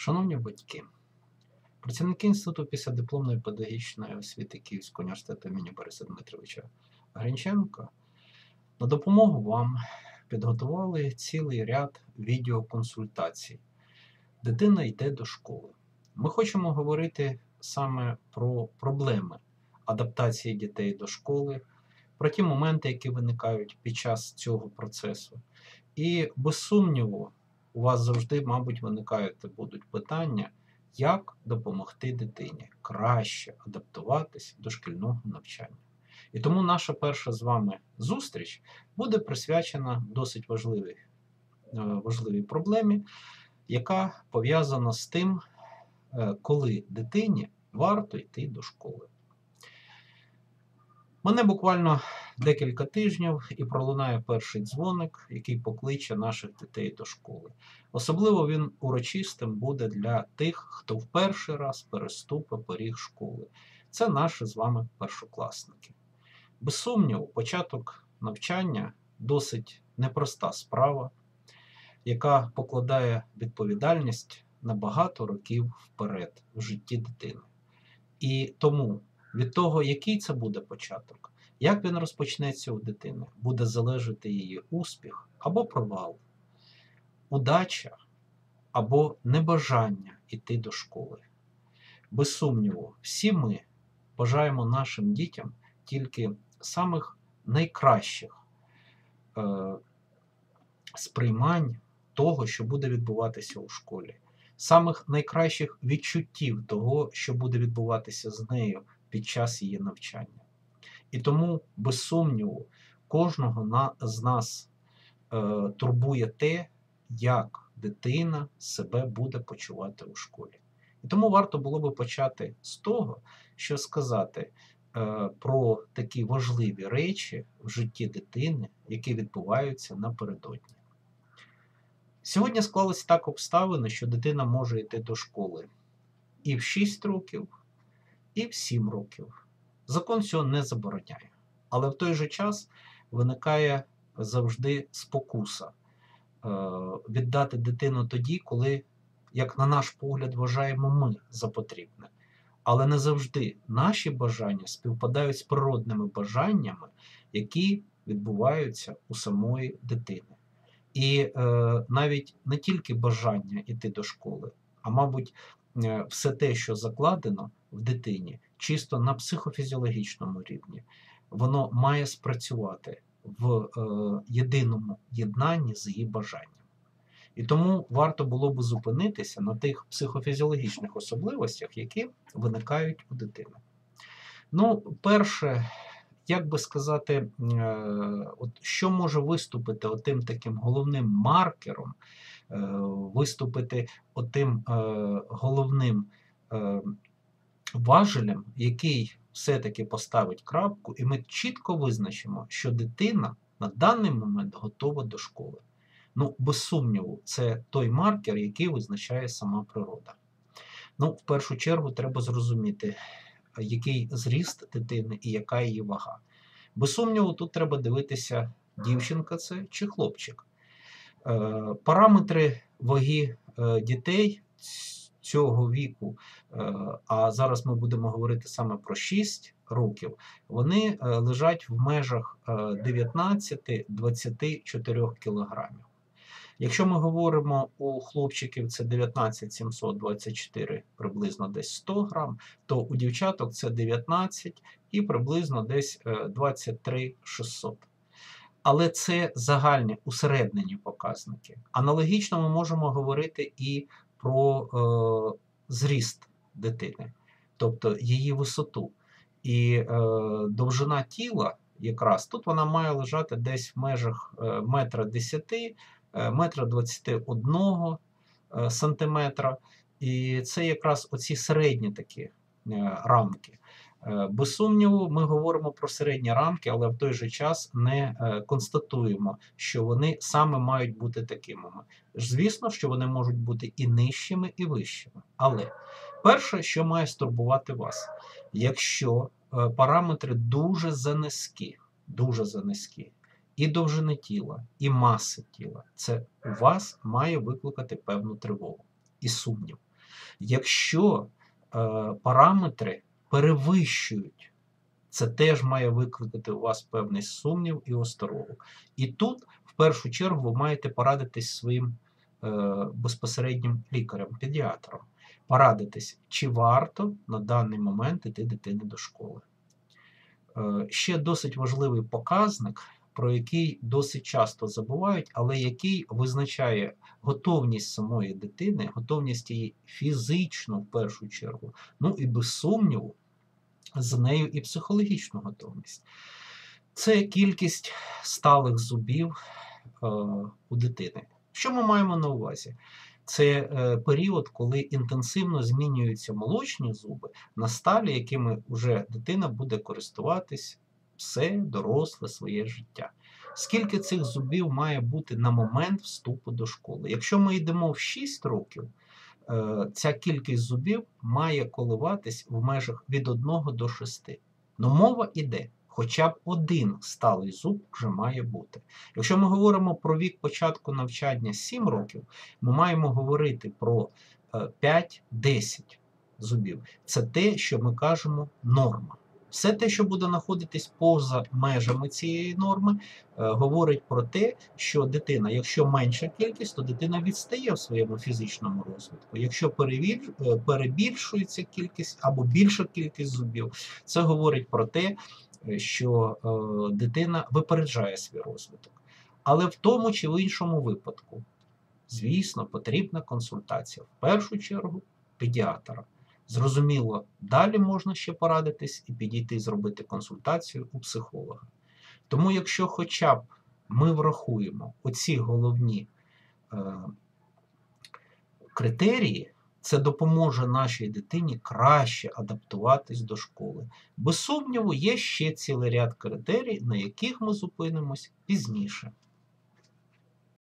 Шановні батьки, працівники Інституту післядипломної педагогічної освіти Київського університету імені Бориса Дмитровича Гринченка на допомогу вам підготували цілий ряд відеоконсультацій. Дитина йде до школи. Ми хочемо говорити саме про проблеми адаптації дітей до школи, про ті моменти, які виникають під час цього процесу. І без сумніву, у вас завжди, мабуть, виникають будуть питання, як допомогти дитині краще адаптуватись до шкільного навчання. І тому наша перша з вами зустріч буде присвячена досить важливій, е, важливій проблемі, яка пов'язана з тим, е, коли дитині варто йти до школи. Мене буквально декілька тижнів і пролунає перший дзвоник, який покличе наших дітей до школи. Особливо він урочистим буде для тих, хто в перший раз переступить поріг школи. Це наші з вами першокласники. Без сумніву, початок навчання досить непроста справа, яка покладає відповідальність на багато років вперед в житті дитини. І тому від того, який це буде початок, як він розпочнеться у дитини, буде залежати її успіх або провал, удача або небажання йти до школи. Без сумніву, всі ми бажаємо нашим дітям тільки самих найкращих е, сприймань того, що буде відбуватися у школі, самих найкращих відчуттів того, що буде відбуватися з нею під час її навчання. І тому, без сумніву, кожного з нас е, турбує те, як дитина себе буде почувати у школі. І тому варто було би почати з того, що сказати е, про такі важливі речі в житті дитини, які відбуваються напередодні. Сьогодні склалися так обставини, що дитина може йти до школи і в 6 років, і в 7 років. Закон цього не забороняє. Але в той же час виникає завжди спокуса е, віддати дитину тоді, коли, як на наш погляд, вважаємо ми за потрібне. Але не завжди наші бажання співпадають з природними бажаннями, які відбуваються у самої дитини. І е, навіть не тільки бажання йти до школи, а мабуть, все те, що закладено в дитині, чисто на психофізіологічному рівні, воно має спрацювати в е, єдиному єднанні з її бажанням. І тому варто було б зупинитися на тих психофізіологічних особливостях, які виникають у дитини. Ну, перше, як би сказати, е, от що може виступити отим таким головним маркером, е, виступити отим е, головним важелем, який все-таки поставить крапку, і ми чітко визначимо, що дитина на даний момент готова до школи. Ну, без сумніву, це той маркер, який визначає сама природа. Ну, в першу чергу, треба зрозуміти, який зріст дитини і яка її вага. Без сумніву, тут треба дивитися, дівчинка це чи хлопчик. Е, параметри ваги е, дітей цього віку, е, а зараз ми будемо говорити саме про 6 років, вони лежать в межах 19-24 кілограмів. Якщо ми говоримо у хлопчиків це 19 724 приблизно десь 100 грам, то у дівчаток це 19 і приблизно десь 23 е, 600. Але це загальні усереднені показники. Аналогічно ми можемо говорити і про е, зріст дитини, тобто її висоту. І е, довжина тіла, якраз тут вона має лежати десь в межах е, метра 10 Е, метра 21 е, сантиметра. І це якраз оці середні такі е, рамки. Без сумніву, ми говоримо про середні рамки, але в той же час не констатуємо, що вони саме мають бути такими. Звісно, що вони можуть бути і нижчими, і вищими. Але перше, що має стурбувати вас, якщо параметри дуже занизькі, дуже занизькі, і довжини тіла, і маси тіла. Це у вас має викликати певну тривогу і сумнів. Якщо е, параметри перевищують, це теж має викликати у вас певний сумнів і осторогу. І тут, в першу чергу, ви маєте порадитись своїм е, безпосереднім лікарем-педіатром. Порадитись, чи варто на даний момент іти дитини до школи. Е, ще досить важливий показник, про який досить часто забувають, але який визначає готовність самої дитини, готовність її фізичну в першу чергу, ну і без сумніву, з нею і психологічну готовність. Це кількість сталих зубів е, у дитини. Що ми маємо на увазі? Це е, період, коли інтенсивно змінюються молочні зуби на сталі, якими вже дитина буде користуватись все доросле своє життя. Скільки цих зубів має бути на момент вступу до школи? Якщо ми йдемо в 6 років, е, ця кількість зубів має коливатись в межах від 1 до 6. Но мова йде. Хоча б один сталий зуб вже має бути. Якщо ми говоримо про вік початку навчання 7 років, ми маємо говорити про 5-10 зубів. Це те, що ми кажемо норма. Все те, що буде знаходитись поза межами цієї норми, е, говорить про те, що дитина, якщо менша кількість, то дитина відстає в своєму фізичному розвитку. Якщо е, перебільшується кількість або більша кількість зубів, це говорить про те, е, що дитина випереджає свій розвиток. Але в тому чи в іншому випадку, звісно, потрібна консультація в першу чергу педіатра. Зрозуміло, далі можна ще порадитись і підійти зробити консультацію у психолога. Тому, якщо хоча б ми врахуємо оці головні е, критерії, це допоможе нашій дитині краще адаптуватись до школи. Без сумніву, є ще цілий ряд критерій, на яких ми зупинимось пізніше.